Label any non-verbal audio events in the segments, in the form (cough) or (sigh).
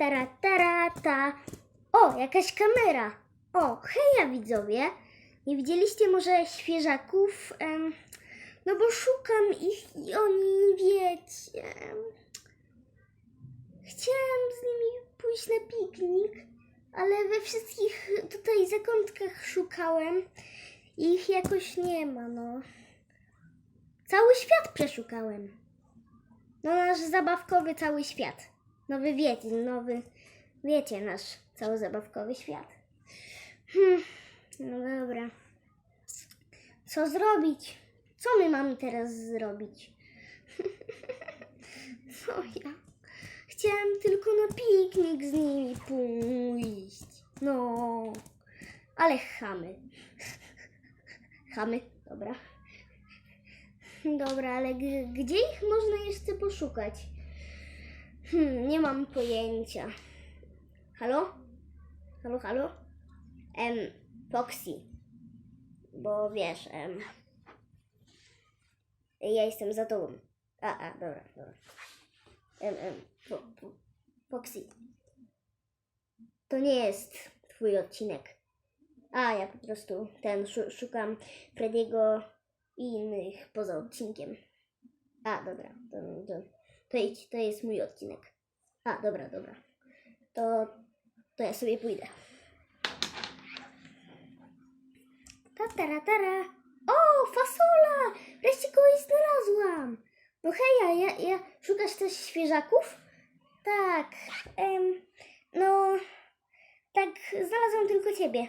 tara, tara, ta. O, jakaś kamera. O, heja widzowie. Nie widzieliście może świeżaków? Em, no bo szukam ich i oni, wiecie... Chciałam z nimi pójść na piknik, ale we wszystkich tutaj zakątkach szukałem i ich jakoś nie ma, no. Cały świat przeszukałem. No nasz zabawkowy cały świat. Nowy wiecie, nowy, wiecie, nasz cały zabawkowy świat. Hmm, no dobra. Co zrobić? Co my mamy teraz zrobić? (laughs) Co ja? Chciałam tylko na piknik z nimi pójść. No, ale chamy. (laughs) Chamy, dobra. (laughs) Dobra, ale gdzie ich można jeszcze poszukać? Hmm, nie mam pojęcia. Halo? Halo, halo? Em, Foxy. Bo wiesz, em, ja jestem za tobą. A, a, dobra, dobra. Em, em, po, po, Foxy. To nie jest twój odcinek. A, ja po prostu ten szu- szukam Frediego i innych poza odcinkiem. A, dobra, to, to, to, idź, to jest mój odcinek. A, dobra, dobra. To, to ja sobie pójdę. Tatara, tara. O, fasola! Wreszcie kogoś znalazłam. No heja, ja, ja, szukasz też świeżaków? Tak, em, no, tak, znalazłam tylko ciebie.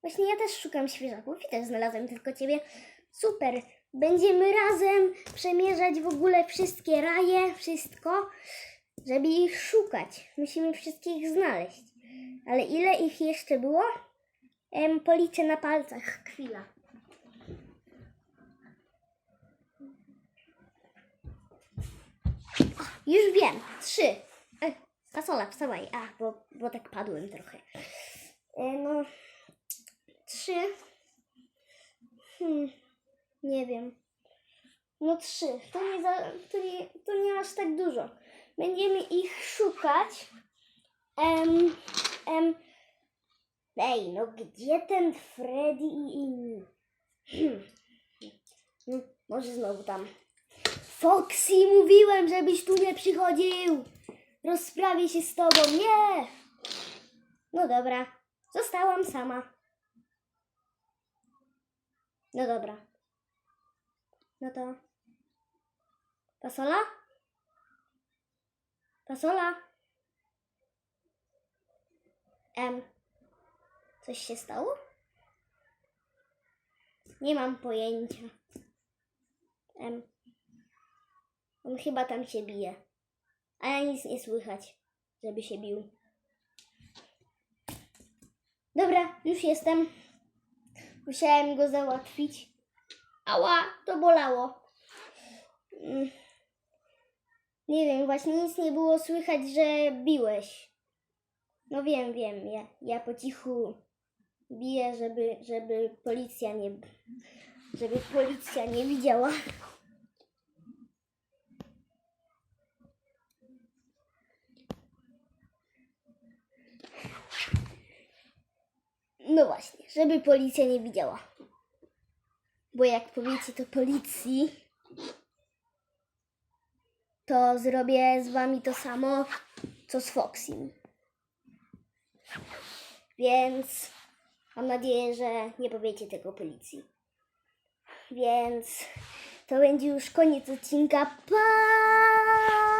Właśnie ja też szukam świeżaków i też znalazłem tylko ciebie. Super. Będziemy razem przemierzać w ogóle wszystkie raje, wszystko, żeby ich szukać. Musimy wszystkich znaleźć. Ale ile ich jeszcze było? Em, policzę na palcach. Chwila. O, już wiem. Trzy. E, fasola, wstawaj. A, bo, bo tak padłem trochę. E, no, trzy. Hmm, nie wiem. No trzy. To nie, za, to nie, to nie aż tak dużo. Będziemy ich szukać. Em, em, ej, no gdzie ten Freddy i inni? Hmm. Hmm, może znowu tam. Foxy, mówiłem, żebyś tu nie przychodził. Rozprawię się z tobą. Nie! No dobra, zostałam sama. No dobra. No to. Fasola? Fasola? Em. Coś się stało? Nie mam pojęcia. Em. On chyba tam się bije. A ja nic nie słychać, żeby się bił. Dobra, już jestem. Musiałem go załatwić. Ała, to bolało. Mm. Nie wiem, właśnie nic nie było słychać, że biłeś. No wiem, wiem, ja, ja po cichu biję, żeby, żeby policja nie, żeby policja nie widziała. No właśnie, żeby policja nie widziała. Bo jak powiecie to policji, to zrobię z wami to samo, co z Foxym. Więc mam nadzieję, że nie powiecie tego policji. Więc to będzie już koniec odcinka. Pa!